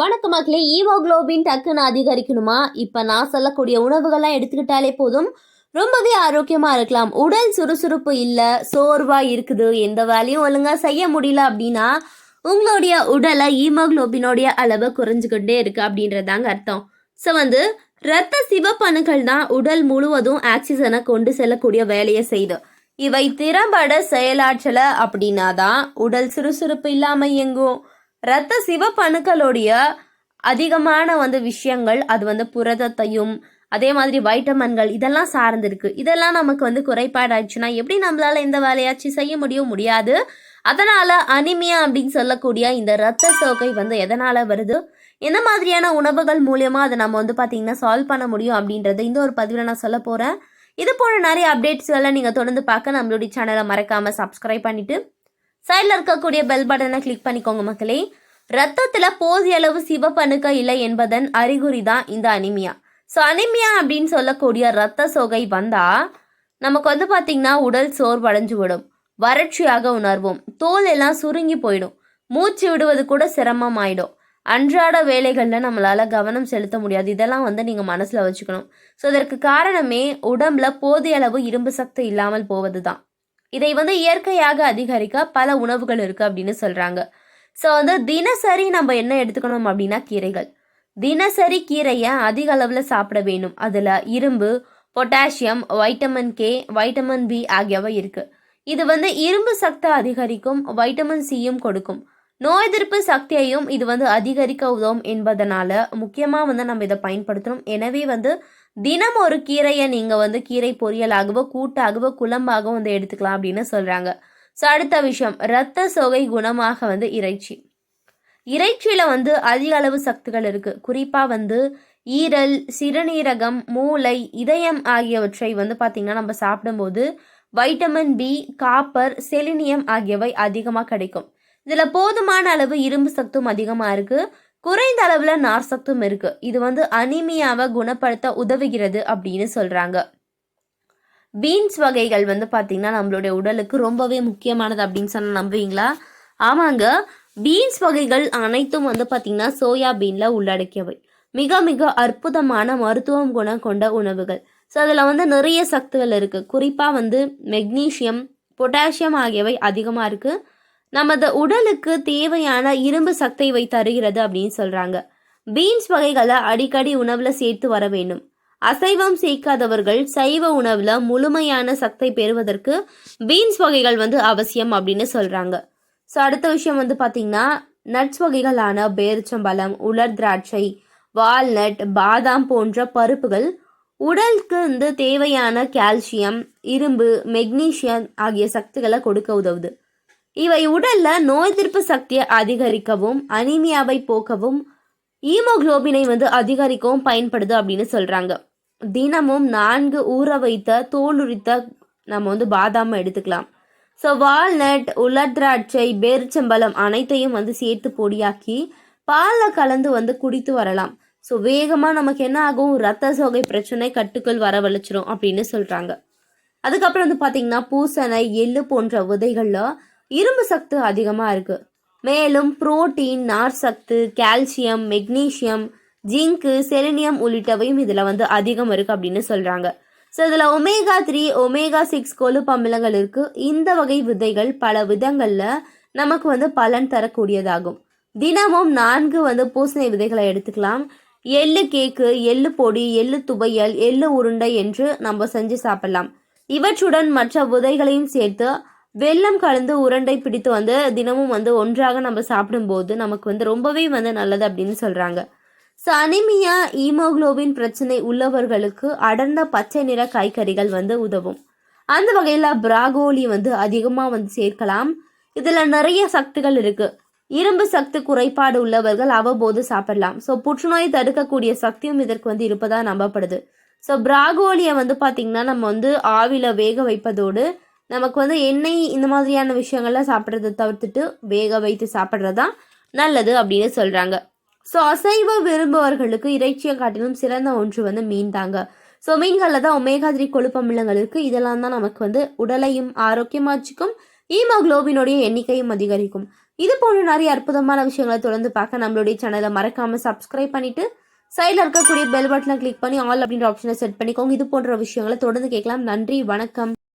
வணக்க மக்களே ஈமோகுளோபின் டக்குன்னு அதிகரிக்கணுமா? இப்போ நான் சொல்லக்கூடிய உணவுகள்லாம் எடுத்துக்கிட்டாலே போதும். ரொம்பவே ஆரோக்கியமாக இருக்கலாம். உடல் சுறுசுறுப்பு இல்லை சோர்வாக இருக்குது. எந்த வேலையும் ஒழுங்காக செய்ய முடியல அப்படின்னா உங்களுடைய உடலை ஈமோக்ளோபினோடைய அளவு குறைஞ்சிக்கிட்டே இருக்கு அப்படின்றதாங்க அர்த்தம். ஸோ வந்து இரத்த சிவப்பணுக்கள் தான் உடல் முழுவதும் ஆக்சிஜனை கொண்டு செல்லக்கூடிய வேலையை செய்யுது. இவை திறம்பட செயலாற்றலை அப்படின்னா தான் உடல் சுறுசுறுப்பு இல்லாமல் இயங்கும். இரத்த சிவப்பணுக்களுடைய அதிகமான வந்து விஷயங்கள் அது வந்து புரதத்தையும் அதே மாதிரி வைட்டமின்கள் இதெல்லாம் சார்ந்திருக்கு. இதெல்லாம் நமக்கு வந்து குறைபாடாயிடுச்சுன்னா எப்படி நம்மளால இந்த வேலையாச்சும் செய்ய முடியும்? முடியாது. அதனால அனிமியா அப்படின்னு சொல்லக்கூடிய இந்த இரத்த சோகை வந்து எதனால வருது? எந்த மாதிரியான உணவுகள் மூலியமா அதை நம்ம வந்து பார்த்தீங்கன்னா சால்வ் பண்ண முடியும் அப்படின்றத இந்த ஒரு பதிவில் நான் சொல்ல போகிறேன் இது போல நிறைய அப்டேட்ஸ்களை நீங்கள் தொடர்ந்து பார்க்க நம்மளுடைய சேனலை மறக்காமல் சப்ஸ்கிரைப் பண்ணிட்டு சைடில் இருக்கக்கூடிய பெல் பட்டனை கிளிக் பண்ணிக்கோங்க மக்களே. ரத்தத்தில் போதிய அளவு சிவப்பணுக்க இல்லை என்பதன் அறிகுறி தான் இந்த அனிமியா. ஸோ அனிமியா அப்படின்னு சொல்லக்கூடிய ரத்த சோகை வந்தால் நமக்கு வந்து பார்த்திங்கன்னா உடல் சோர்வடைஞ்சு விடும். வறட்சியாக உணர்வோம். தோல் எல்லாம் சுருங்கி போயிடும். மூச்சு விடுவது கூட சிரமம் ஆயிடும் அன்றாட வேலைகளில் நம்மளால் கவனம் செலுத்த முடியாது. இதெல்லாம் வந்து நீங்கள் மனசில் வச்சுக்கணும். ஸோ இதற்கு காரணமே உடம்புல போதிய அளவு இரும்பு சக்தி இல்லாமல் போவது தான் இதை வந்து இயற்கையாக அதிகரிக்க பல உணவுகள் இருக்குது அப்படின்னு சொல்கிறாங்க ஸோ வந்து தினசரி நம்ம என்ன எடுத்துக்கணும் அப்படின்னா கீரைகள். தினசரி கீரையை அதிக அளவில் சாப்பிட வேணும் அதில் இரும்பு potassium vitamin K vitamin B ஆகியவை இருக்குது இது வந்து இரும்பு சக்தி அதிகரிக்கும் வைட்டமின் சியும் கொடுக்கும். நோய் எதிர்ப்பு சக்தியையும் இது வந்து அதிகரிக்க உதவும் என்பதனால முக்கியமாக வந்து நம்ம இதை பயன்படுத்தணும். எனவே வந்து தினம் ஒரு கீரையை நீங்கள் வந்து கீரை பொரியலாகவோ கூட்டாகவோ குழம்பாகவோ வந்து எடுத்துக்கலாம் அப்படின்னு சொல்கிறாங்க ஸோ அடுத்த விஷயம். இரத்த சோகை குணமாக வந்து இறைச்சி. இறைச்சியில் வந்து அதிக அளவு சக்திகள் இருக்குது குறிப்பாக வந்து ஈரல் சிறுநீரகம் மூளை இதயம் ஆகியவற்றை வந்து பார்த்திங்கன்னா நம்ம சாப்பிடும்போது வைட்டமின் பி காப்பர் செலினியம் ஆகியவை அதிகமாக கிடைக்கும். இதில் போதுமான அளவு இரும்பு சத்தும் அதிகமாக இருக்குது குறைந்த அளவில் நார் சத்தும் இருக்குது இது வந்து அனிமியாவை குணப்படுத்த உதவுகிறது அப்படின்னு சொல்கிறாங்க பீன்ஸ் வகைகள் வந்து பார்த்திங்கன்னா நம்மளுடைய உடலுக்கு ரொம்பவே முக்கியமானது அப்படின்னு சொன்ன நம்புவீங்களா? ஆமாங்க. பீன்ஸ் வகைகள் அனைத்தும் வந்து பார்த்திங்கன்னா சோயாபீனில் உள்ளடக்கியவை. மிக மிக அற்புதமான மருத்துவம் குணம் கொண்ட உணவுகள். ஸோ அதில் வந்து நிறைய சத்துகள் இருக்குது குறிப்பாக வந்து மெக்னீஷியம் பொட்டாசியம் ஆகியவை அதிகமாக இருக்குது நமது உடலுக்கு தேவையான இரும்பு சக்தியை தருகிறது அப்படின்னு சொல்கிறாங்க பீன்ஸ் வகைகளை அடிக்கடி உணவில் சேர்த்து வர வேண்டும். அசைவம் சேர்க்காதவர்கள் சைவ உணவில் முழுமையான சக்தி பெறுவதற்கு பீன்ஸ் வகைகள் வந்து அவசியம் அப்படின்னு சொல்கிறாங்க ஸோ அடுத்த விஷயம் வந்து பார்த்திங்கன்னா நட்ஸ் வகைகளான பேரிச்சம்பழம் உலர் திராட்சை வால்நட் பாதாம் போன்ற பருப்புகள் உடலுக்கு வந்து தேவையான கால்சியம் இரும்பு மெக்னீஷியம் ஆகிய சக்திகளை கொடுக்க உதவுது. இவை உடல்ல நோய் எதிர்ப்பு சக்தியை அதிகரிக்கவும் அனிமியாவை போக்கவும் ஈமோகுளோபினை வந்து அதிகரிக்கவும் பயன்படுது அப்படின்னு சொல்றாங்க. தினமும் நான்கு ஊற வைத்த தோலுரித்த நம்ம வந்து பாதாமை எடுத்துக்கலாம். ஸோ வால்நட் உலர் பேரிச்சம்பழம் அனைத்தையும் வந்து சேர்த்து பொடியாக்கி பாலில் கலந்து வந்து குடித்து வரலாம். ஸோ வேகமாக நமக்கு என்ன ஆகும்? ரத்த சோகை பிரச்சனை கட்டுக்குள் வரவழைச்சிரும் அப்படின்னு சொல்கிறாங்க அதுக்கப்புறம் வந்து பார்த்தீங்கன்னா பூசணை எள்ளு போன்ற விதைகளில் இரும்பு சத்து அதிகமாக இருக்குது மேலும் புரோட்டீன் நார் சத்து கால்சியம் மெக்னீஷியம் ஜிங்கு செலினியம் உள்ளிட்டவையும் இதில் வந்து அதிகம் இருக்குது அப்படின்னு சொல்கிறாங்க ஸோ இதில் ஒமேகா த்ரீ ஒமேகா சிக்ஸ் கொழுப்பு அமிலங்கள் இருக்குது இந்த வகை விதைகள் பல விதங்களில் நமக்கு வந்து பலன் தரக்கூடியதாகும். தினமும் நான்கு வந்து பூசணி விதைகளை எடுத்துக்கலாம். எள்ளு கேக்கு எள்ளு பொடி எள்ளு துவையல் எள்ளு உருண்டை என்று நம்ம செஞ்சு சாப்பிடலாம். இவற்றுடன் மற்ற விதைகளையும் சேர்த்து வெள்ளம் கலந்து உருண்டை பிடித்து வந்து தினமும் வந்து ஒன்றாக நம்ம சாப்பிடும்போது நமக்கு வந்து ரொம்பவே வந்து நல்லது அப்படின்னு சொல்கிறாங்க ஸோ அனிமியா ஈமோக்ளோபின் பிரச்சனை உள்ளவர்களுக்கு அடர்ந்த பச்சை நிற காய்கறிகள் வந்து உதவும். அந்த வகையில் பிராகோலி வந்து அதிகமாக வந்து சேர்க்கலாம். இதில் நிறைய சக்திகள் இருக்குது இரும்பு சக்தி குறைபாடு உள்ளவர்கள் அவ்வப்போது சாப்பிடலாம். ஸோ புற்றுநோய் தடுக்கக்கூடிய சக்தியும் இதற்கு வந்து இருப்பதாக நம்பப்படுது. ஸோ பிராகோலியை வந்து பார்த்திங்கன்னா நம்ம வந்து ஆவில வேக வைப்பதோடு நமக்கு வந்து எண்ணெய் இந்த மாதிரியான விஷயங்கள்லாம் சாப்பிட்றத தவிர்த்துட்டு வேக வைத்து சாப்பிட்றது தான் நல்லது அப்படின்னு சொல்கிறாங்க ஸோ அசைவ விரும்புவர்களுக்கு இறைச்சியை காட்டிலும் சிறந்த ஒன்று வந்து மீன் தாங்க ஸோ மீன்களில் தான் ஒமேகா த்ரீ கொழுப்பமிலங்கள் இருக்குது இதெல்லாம் தான் நமக்கு வந்து உடலையும் ஆரோக்கியமாக வச்சுக்கும் ஈமோக்ளோபினுடைய எண்ணிக்கையும் அதிகரிக்கும். இது போன்ற நிறைய அற்புதமான விஷயங்களை தொடர்ந்து பார்க்க நம்மளுடைய சேனலை மறக்காமல் சப்ஸ்கிரைப் பண்ணிட்டு சைடில் இருக்கக்கூடிய பெல் பட்டனை கிளிக் பண்ணி ஆல் அப்படின்ற ஆப்ஷனை செட் பண்ணிக்கோங்க. இது போன்ற விஷயங்களை தொடர்ந்து கேட்கலாம். நன்றி வணக்கம்.